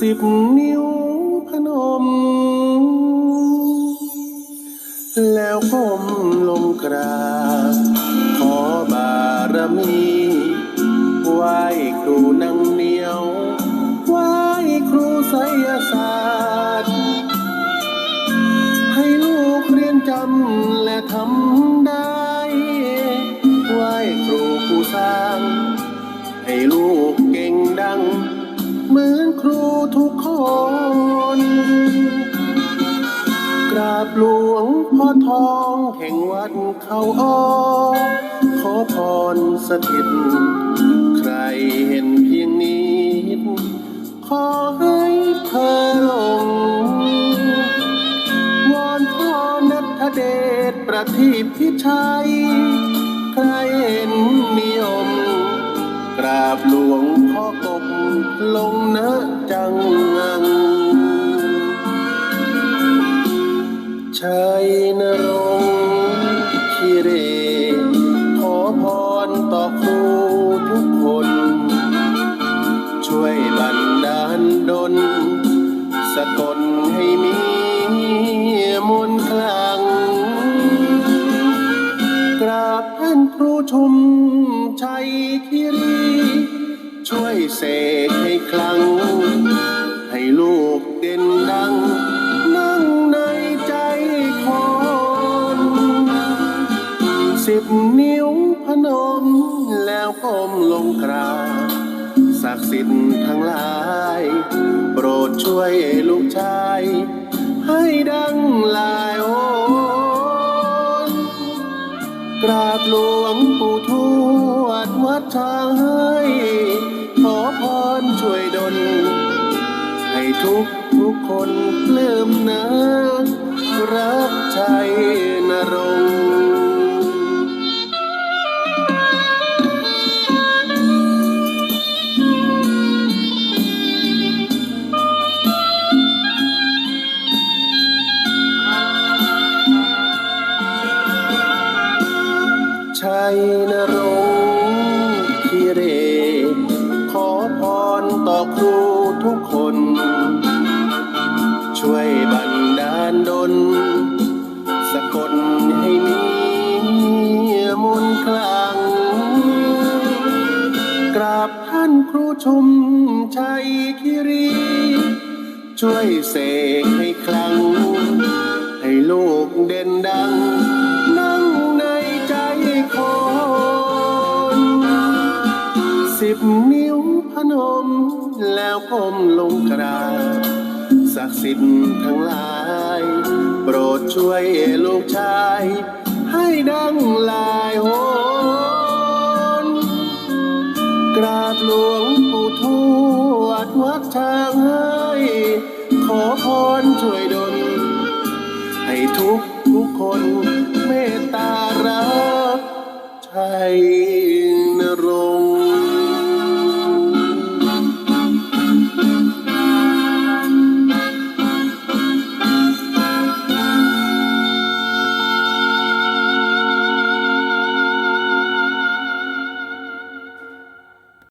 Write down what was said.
สิบนิ้วพนม แล้วก้มลงกราบขอบารมีไหว้ครูนังเหนียวไหว้ครูไสยศาสตร์ ให้ลูกเรียนจำและทำได้ไหว้ครูผู้สร้าง ให้ลูกเก่งดัง เหมือนครูทุกคน กราบหลวงพ่อทองแห่งวัดเขาอ้อขอพรสถิต ใครเห็นเพียงนี้ ขอให้เธอลงวอนพ่อนัทเดชประทีปพิชัย ใครเห็นนิยมกราบหลวงพ่อกบลง ชุมชัยคิรีช่วยเสกให้คลัง ให้ลูกเด่นดัง นั่งในใจคนสิบนิ้วพนม แล้วก้มลงกราบศักดิ์สิทธิ์ทั้งหลาย โปรดช่วยลูกชาย ให้ดังลาย ราบหลวงปู่ทวดวัดช้างให้ขอพรช่วยดล ให้ทุกทุกคนปลื้มนะ รักชัยนรง นรงค์คิเร ขอพรต่อครูทุกคน ช่วยบันดาลดลสะกดให้มีมนคลัง กราบท่านครูชุมชัยคิรี ช่วยเสกให้คลัง ให้ลูกเด่นดัง สิบนิ้วพนม แล้วก้มลงกราบศักดิ์สิทธิ์ทั้งหลาย โปรดช่วยลูกชาย ให้ดังลายโหนกราบหลวงปู่ทวดวัดช้างให้ขอพรช่วยดลให้ทุกทุกคนเมตตารักชัย